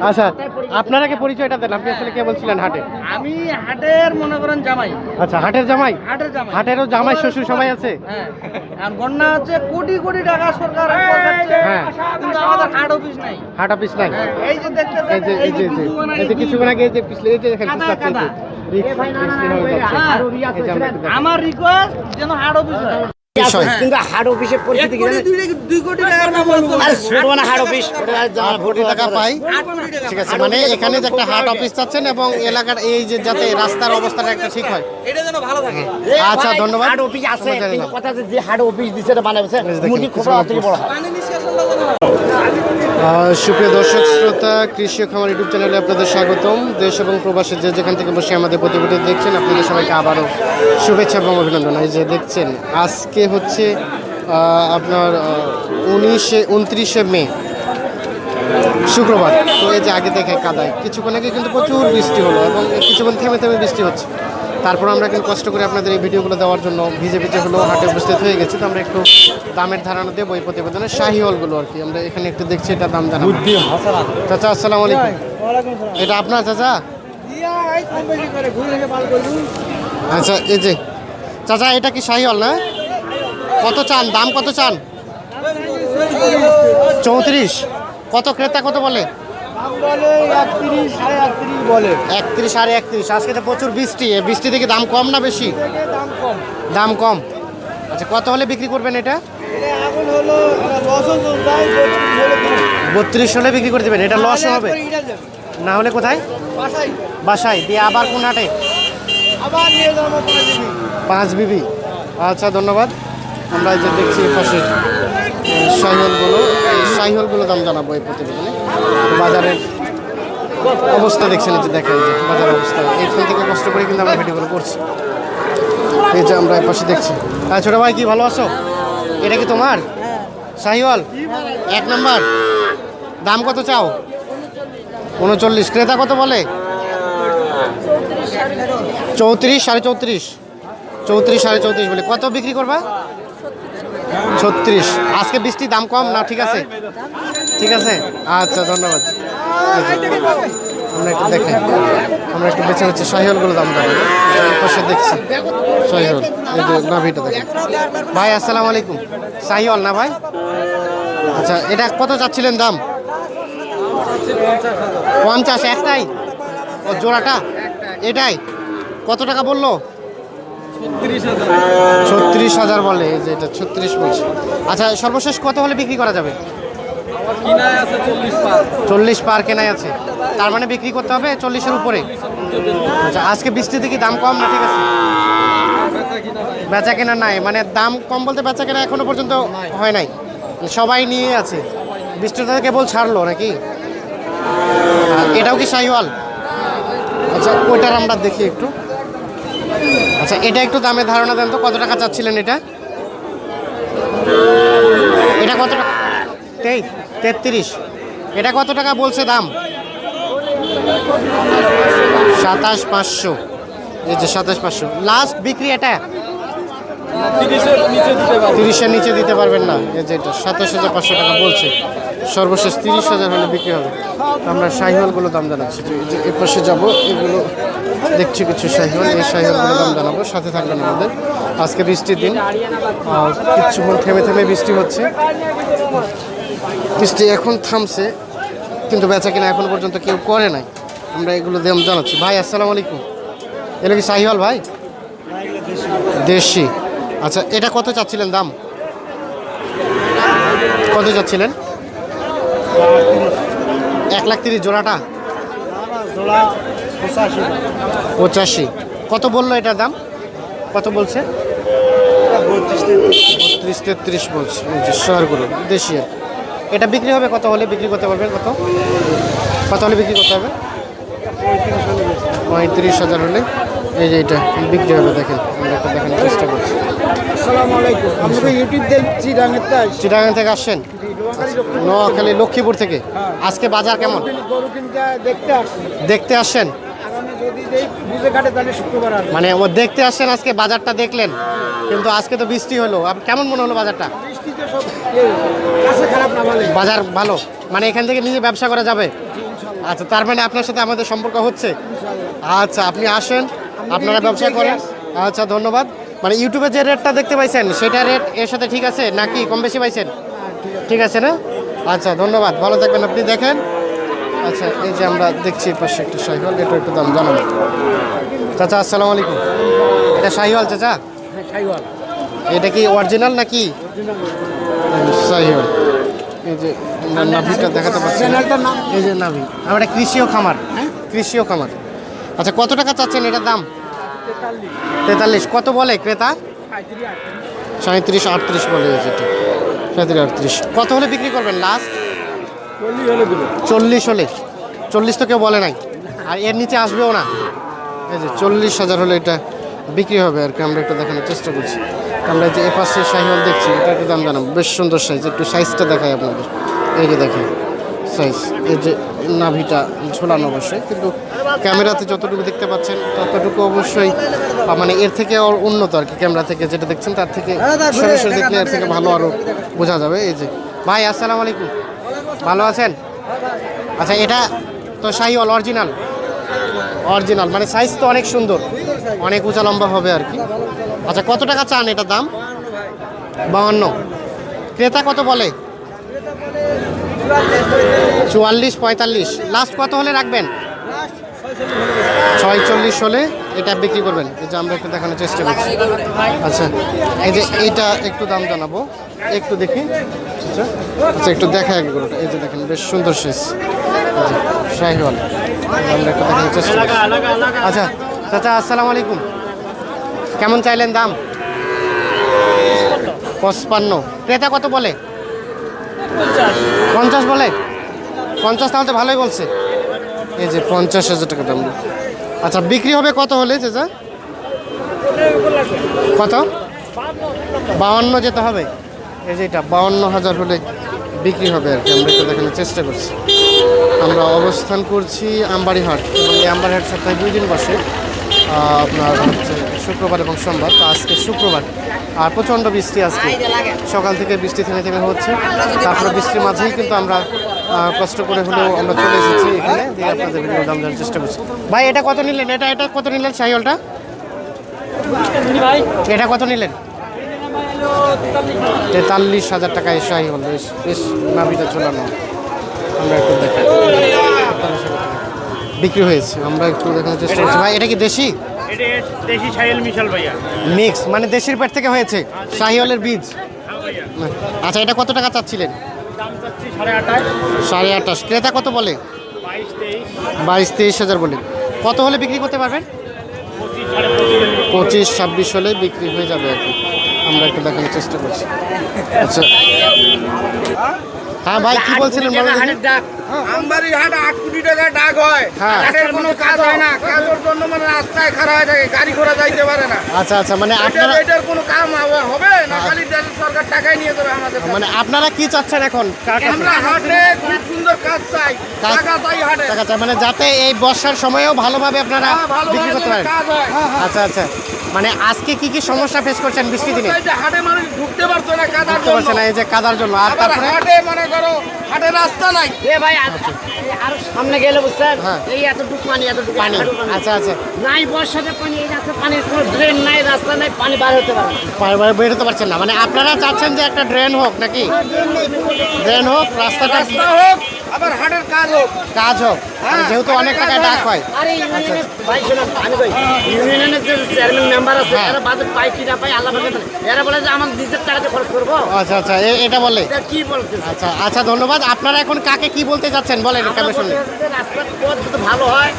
আচ্ছা আপনার আগে পরিচয়টা দেন? আপনি আসলে কে বলছিলেন হাটে? আমি হাটের মনে করেন জামাই। আচ্ছা হাটের জামাই? হাটের জামাই। হাটেরও জামাই শ্বশুর সবাই আছে? হ্যাঁ। হচ্ছে কোটি কোটি টাকা সরকার হ্যাঁ। কিন্তু আমাদের হাট অফিস নাই। হাট অফিস নাই? হ্যাঁ, এই যে দেখতে এই যে এই যে এই যে এই যে কিছুক্ষণ আগে এই যে পিছলে এই যে দেখেন পিছলাচ্ছে, হয়ে। হ্যাঁ, আমরা রিকোয়েস্ট যেন হাট অফিস হয়। কিন্তু হার্ড পরিস্থিতি ছোট মানে টাকা পাই। ঠিক আছে মানে এখানে যে একটা হাট অফিস চাচ্ছেন এবং এলাকার এই যে যাতে রাস্তার অবস্থাটা একটা ঠিক হয়। এটা যেন ভালো থাকে। আচ্ছা ধন্যবাদ। হার্ড অফিস আছে। কথা যে হার্ড অফিস দিছে এটা খোপড়া থেকে বড় হয় পানি নিষ্কাশনটা যেন আহ, সুপ্রিয় দর্শক, শ্রোতা, কৃষি খামার ইউটিউব চ্যানেলে আপনাদের স্বাগতম। দেশ এবং প্রবাসে যে যেখান থেকে বসে আমাদের প্রতিবেদন দেখছেন, আপনাদের সবাইকে আবারও শুভেচ্ছা এবং অভিনন্দন। এই যে দেখছেন, আজকে হচ্ছে আপনার উনিশে, উনত্রিশে মে, শুক্রবার। তো এই যে আগে দেখে কাদায়, কিছুক্ষণ আগে কিন্তু প্রচুর বৃষ্টি হলো এবং কিছুক্ষণ থেমে থেমে বৃষ্টি হচ্ছে। তারপর আমরা কিন্তু কষ্ট করে আপনাদের এই ভিডিওগুলো দেওয়ার জন্য ভিজে ভিজে হলেও হাটে উপস্থিত হয়ে গেছি। তো আমরা একটু দামের ধারণা দেবো এই প্রতিবেদনের শাহি হলগুলো আর কি আমরা এখানে একটু দেখছি এটা দাম জানাব। চাচা আসসালাম আলাইকুম। এটা আপনার চাচা? আচ্ছা এই যে চাচা এটা কি শাহি হল না? কত চান? দাম কত চান? চৌত্রিশ। কত ক্রেতা কত বলে? একত্রিশ সাড়ে একত্রিশ আজকে তো প্রচুর বৃষ্টি। বৃষ্টি থেকে দাম কম না বেশি? দাম কম। আচ্ছা কত হলে বিক্রি করবেন এটা? বত্রিশ হলে বিক্রি করে দেবেন। এটা লস হবে? না হলে কোথায়? বাসায়। দিয়ে আবার কোন হাটে? পাঁচ বিবি। আচ্ছা ধন্যবাদ। আমরা যে দেখছি পাশে শাহিহলগুলো এই শাহিহলগুলো দাম জানাব এই প্রতিবেদনে। বাজারের অবস্থা দেখছেন এই যে দেখেন যে বাজার অবস্থা। এইখান থেকে কষ্ট করে কিন্তু আমরা ভিডিওগুলো করছি। এই যে আমরা পাশে দেখছি। হ্যাঁ ছোটো ভাই কি ভালো আছো? এটা কি তোমার? শাহিওয়াল এক নাম্বার। দাম কত চাও? উনচল্লিশ। ক্রেতা কত বলে? চৌত্রিশ সাড়ে চৌত্রিশ। চৌত্রিশ সাড়ে চৌত্রিশ বলে। কত বিক্রি করবা? ছত্রিশ। আজকে বৃষ্টি দাম কম না, ঠিক আছে? ঠিক আছে? আচ্ছা ধন্যবাদ। আমরা একটু দেখেন। আমরা একটু বেছে বেছে শাহিওলগুলো দাম এই পাশে দেখছি। শাহিওল এই যে নাভিটা দেখেন। ভাই, আসসালামু আলাইকুম। শাহিওল না ভাই? আচ্ছা এটা কত চাচ্ছিলেন দাম? পঞ্চাশ, একটাই? ও, জোড়াটা? এটাই? কত টাকা বলল? ছত্রিশ হাজার। বলে যে এটা ছত্রিশ বলছে। আচ্ছা সর্বশেষ কত হলে বিক্রি করা যাবে? চল্লিশ পার। কেনাই আছে। তার মানে বিক্রি করতে হবে চল্লিশের উপরে। আচ্ছা আজকে বৃষ্টি থেকে দাম কম না ঠিক আছে? বেচা কেনা নাই। মানে দাম কম বলতে বেচা কেনা এখনও পর্যন্ত হয় নাই। সবাই নিয়ে আছে। বৃষ্টিটা কেবল ছাড়লো নাকি? এটাও কি শাহিওয়াল আচ্ছা ওইটার আমরা দেখি একটু। আচ্ছা এটা একটু দামে ধারণা দেন তো, কত টাকা চাচ্ছিলেন এটা? এটা কত টাকা? তেই, তেত্রিশ। এটা কত টাকা বলছে দাম? সাতাশ পাঁচশো। এই যে সাতাশ পাঁচশো। লাস্ট বিক্রি এটা? তিরিশের নিচে দিতে পারবেন। না। এই যে এটা সাতাশ হাজার পাঁচশো টাকা বলছে। সর্বশেষ তিরিশ হাজার হলে বিক্রি হবে। আমরা শাহিওয়ালগুলো দাম জানাচ্ছি। যে এ পাশে যাব, এগুলো দেখছি কিছু শাহিওয়াল। এই শাহিওয়ালগুলো দাম জানাব। সাথে থাকবেন আমাদের। আজকে বৃষ্টির দিন। কিছুক্ষণ থেমে থেমে বৃষ্টি হচ্ছে। বৃষ্টি এখন থামছে, কিন্তু বেচা কিনা এখন পর্যন্ত কেউ করে নাই। আমরা এগুলো দাম জানাচ্ছি। ভাই, আসসালামু আলাইকুম। এটা কি শাহিওয়াল ভাই? দেশি। আচ্ছা এটা কত চাচ্ছিলেন দাম? কত চাচ্ছিলেন? এক লাখ তিরিশ জোড়াটা? পঁচাশি। কত বলল এটার দাম? কত বলছে? বত্রিশ তেত্রিশ বলছে। শহরগুলো দেশি এটা বিক্রি হবে কত হলে? বিক্রি করতে পারবেন কত? কত হলে বিক্রি করতে হবে? পঁয়ত্রিশ হাজার হলে। এই যে এটা বিক্রি হবে, দেখেন। দেখানোর চেষ্টা আসসালামু আলাইকুম। আমরা তো ইউটিউব দেখছি রাঙের তাই চিটাগাং থেকে আসছেন? নোয়াখালী লক্ষ্মীপুর। থেকে? আজকে বাজার কেমন? গরু কিনতে দেখতে আসছি। দেখতে আসছেন? আগামী যদি বুঝে কাটে তাহলে শুক্রবার আসবে। মানে ও দেখতে আসছেন আজকে বাজারটা দেখলেন? কিন্তু আজকে তো বৃষ্টি হলো। আপ- কেমন মনে হলো বাজারটা? বৃষ্টিতে সব এ, কাছে খারাপ না ভালো বাজার ভালো? মানে এখান থেকে নিজে ব্যবসা করা যাবে? আচ্ছা তার মানে আপনার সাথে আমাদের সম্পর্ক হচ্ছে? আচ্ছা আপনি আসেন। আপনারা ব্যবসা করেন। আচ্ছা ধন্যবাদ। মানে ইউটিউবে যে রেটটা দেখতে পাইছেন সেটা রেট এর সাথে ঠিক আছে নাকি কম বেশি পাইছেন? ঠিক আছে না? আচ্ছা ধন্যবাদ। ভালো থাকবেন আপনি দেখেন। আচ্ছা এই যে আমরা দেখছি পাশে একটা শাহিওয়াল এটা একটু দাম জানাব চাচা আসসালামু আলাইকুম। এটা শাহিওয়াল চাচা? এটা কি অরিজিনাল নাকি? শাহিওয়াল। এই যে নাভিটা দেখাতে নাম? এই যে নাভি। আমার কৃষিও খামার। হ্যাঁ? কৃষিও খামার। আচ্ছা কত টাকা চাচ্ছেন এটার দাম? তেতাল্লিশ। কত বলে ক্রেতা? সাঁত্রিশ আটত্রিশ বলে যেটা। সাঁত্রিশ আটত্রিশ। কত হলে বিক্রি করবেন লাস্ট চল্লিশ হলে চল্লিশ তো কেউ বলে নাই। আর এর নিচে আসবেও না। এই যে চল্লিশ হাজার হলে এটা বিক্রি হবে আর কি। আমরা একটু দেখানোর চেষ্টা করছি। আমরা এই যে এপাশে শাহিওয়াল দেখছি এটা একটু দাম জানাব? বেশ সুন্দর সাইজ একটু সাইজটা দেখাই আপনাদের। এই যে দেখেন। সাইজ এই যে নাভিটা ঝোলানো অবশ্যই কিন্তু ক্যামেরাতে যতটুকু দেখতে পাচ্ছেন ততটুকু অবশ্যই মানে এর থেকে ওর উন্নত আর কি ক্যামেরা থেকে যেটা দেখছেন তার থেকে সরাসরি দেখলে এর থেকে ভালো আরও বোঝা যাবে এই যে। ভাই আসসালামু আলাইকুম। ভালো আছেন? আচ্ছা এটা তো শাহি অল অরিজিনাল? অরিজিনাল মানে সাইজ তো অনেক সুন্দর অনেক উঁচা লম্বা হবে আর কি। আচ্ছা কত টাকা চান এটার দাম? বাউান্ন। ক্রেতা কত বলে? চুয়াল্লিশ পঁয়তাল্লিশ। লাস্ট কত হলে রাখবেন? ছয়চল্লিশ হলে এটা বিক্রি করবেন। এই যে আমরা একটু দেখানোর চেষ্টা করছি। আচ্ছা এই যে এইটা একটু দাম জানাব। একটু দেখি। আচ্ছা আচ্ছা একটু দেখা এক গরুটা এই যে দেখেন, বেশ সুন্দর শেষ। শাহিওয়াল। আমরা একটু দেখানোর চেষ্টা করছি। আচ্ছা চাচা, আসসালামু আলাইকুম। কেমন চাইলেন দাম? পঁচপান্ন। ক্রেতা কত বলে? পঞ্চাশ বলে? পঞ্চাশ তাহলে তো ভালোই বলছে। এই যে পঞ্চাশ হাজার টাকা দাম। আচ্ছা বিক্রি হবে কত হলে, চাচা? কত? বাউান্ন যেতে হবে। এই যে এটা, বাউান্ন হাজার হলে বিক্রি হবে আর কি। আমরা একটু দেখানোর চেষ্টা করছি। আমরা অবস্থান করছি আমবাড়িহাট। এবং এই আমবাড়িহাট সপ্তাহে দুই দিন বসে আপনার হচ্ছে শুক্রবার এবং সোমবার, তো আজকে শুক্রবার। আর প্রচণ্ড বৃষ্টি আজকে। সকাল থেকে বৃষ্টি থেমে থেমে হচ্ছে। তারপরে বৃষ্টির মাঝেই কিন্তু আমরা কষ্ট করে হলেও আমরা চলে এসেছি এখানে। দিয়ে আপনাদের ভিডিও দাম দেওয়ার চেষ্টা করছি। ভাই, এটা কত নিলেন? এটা এটা কত নিলেন সাইকেলটা এটা কত নিলেন? তেতাল্লিশ হাজার টাকায় শাহি হল বেশ বেশ নাবিটা চলানো। আমরা একটু দেখি টাকা। বিক্রি হয়েছে। আমরা একটু দেখানোর চেষ্টা করছি। ভাই, এটা কি দেশি? এটা দেশি সাইল মিশাল ভাইয়া। মিক্স মানে দেশির পেট থেকে হয়েছে শাহিওয়ালের বীজ। হ্যাঁ আচ্ছা এটা কত টাকা চাচ্ছিলেন? সাড়ে আঠাশ। ক্রেতা কত বলে? বাইশ তেইশ। হাজার বলে। কত হলে বিক্রি করতে পারবেন? পঁচিশ ছাব্বিশ হলে বিক্রি হয়ে যাবে আর কি। আমরা একটু দেখানোর চেষ্টা করছি। আচ্ছা। হ্যাঁ ভাই কি বলছিলেন। আমবাড়ি হাট আট কোটি টাকা ডাক হয়। হ্যাঁ। হাটের কোনো কাজ হয় না। কাজের জন্য মানে রাস্তায় খারাপ হয়ে থাকে গাড়ি ঘোড়া যাইতে পারে না। আচ্ছা আচ্ছা মানে আপনারা এটার কোনো কাম হবে- না? খালি দেশের সরকার টাকাই নিয়ে যাবে আমাদের মানে আপনারা কি চাচ্ছেন এখন? আমরা হাটে খুব সুন্দর কাজ চাই। কাজ- টাকা চাই হাটে। টাকা চাই মানে যাতে এই বর্ষার সময়েও ভালোভাবে আপনারা হ্যাঁ, বিক্রি করতে পারেন। আচ্ছা আচ্ছা। মানে আজকে কি কি সমস্যা ফেস করছেন বৃষ্টি দিনে? এই যে হাটে মানুষ ঢুকতে পারছে না কাদার জন্য। না এই যে কাদার জন্য। আর তারপরে? হাটে মনে করো হাটে রাস্তা নাই। এ ভাই আর সামনে গেলে বুঝছেন? হ্যাঁ। এই এতটুকু পানি এতটুকু পানি। আচ্ছা আচ্ছা। নাই বর্ষাতে পানি এই রাস্তা পানির কোনো ড্রেন নাই রাস্তা নাই পানি বার হতে পারে পায়ে বের হতে পারছেন না। মানে আপনারা চাচ্ছেন যে একটা ড্রেন হোক নাকি? ড্রেন হোক রাস্তাটা রাস্তা হোক আবার হাটের কাজ হোক। কাজ হোক। মানে যেহেতু অনেক টাকা ডাক হয়। আরে ইউনিয়নের ভাই শোনেন আমি কই? ইউনিয়নের যে চেয়ারম্যান মেম্বার আছে হ্যাঁ। এরা বাজেট পাই কি না পাই আল্লাহ ভাগে জানে। এরা বলে যে আমার নিজের টাকাতে খরচ করব। আচ্ছা আচ্ছা এ- এটা বলে। এটা কি বলতে আচ্ছা আচ্ছা ধন্যবাদ। আপনারা এখন কাকে কি বলতে চাচ্ছেন? বলেন আমরা ক্যামেরা শুনলে বলতে চাচ্ছি যে রাস্তার পথ যদি ভালো হয়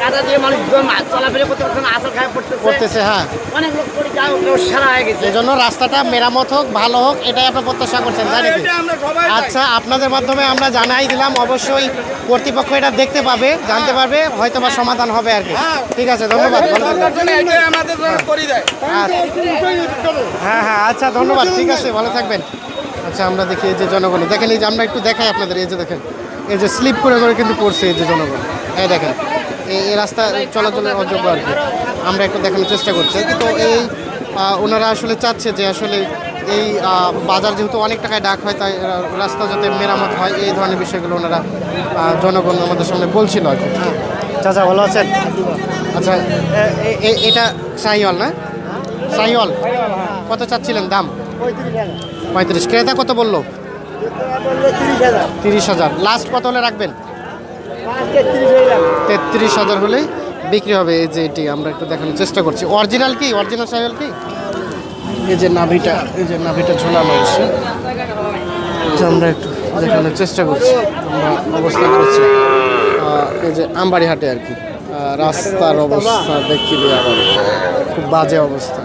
কাদা দিয়ে মানুষ একদম চলাফেরা করতে পারছে না আসার খায় পড়তেছে করতেছে হ্যাঁ। অনেক লোক পড়ে যায় কেউ সারা হয়ে গেছে। এই রাস্তাটা মেরামত হোক ভালো হোক এটাই আপনার প্রত্যাশা করছেন তাই নাকি? চাই। আচ্ছা আপনাদের মাধ্যমে আমরা জানাই দিলাম অবশ্যই কর্তৃপক্ষ এটা দেখতে পাবে জানতে পারবে হয়তো বা সমাধান হবে আর কি। ঠিক আছে ধন্যবাদ দেয়। হ্যাঁ হ্যাঁ আচ্ছা ধন্যবাদ ঠিক আছে ভালো থাকবেন। আচ্ছা আমরা দেখি এই যে জনগণ দেখেন এই যে আমরা একটু দেখাই আপনাদের এই যে দেখেন এই যে স্লিপ করে করে কিন্তু পড়ছে এই যে জনগণ। এই দেখেন এই- রাস্তা চলাচলের অযোগ্য আর কি। আমরা একটু দেখানোর চেষ্টা করছি। কিন্তু এই ওনারা আসলে চাচ্ছে যে আসলে এই বাজার যেহেতু অনেক টাকায় ডাক হয় তাই রাস্তা যাতে মেরামত হয় এই ধরনের বিষয়গুলো ওনারা জনগণ আমাদের সামনে বলছিল আর কি। চাচা ভালো আছেন? আচ্ছা এটা শাহিওয়াল না? শাহিওয়াল। কত চাচ্ছিলেন দাম? পঁয়ত্রিশ। ক্রেতা কত বলল? তিরিশ হাজার। লাস্ট কত হলে রাখবেন? তেত্রিশ হাজার হলে বিক্রি হবে। এই যে এটি আমরা একটু দেখানোর চেষ্টা করছি। অরিজিনাল কি? অরিজিনাল সাইকেল কি? এই যে নাভিটা, এই যে নাভিটা ঝোলানো যে আমরা একটু দেখানোর চেষ্টা করছি। আমরা অবস্থান করছি। এই যে আমবাড়ি হাটে আর কি। রাস্তার অবস্থা দেখি আবার খুব বাজে অবস্থা।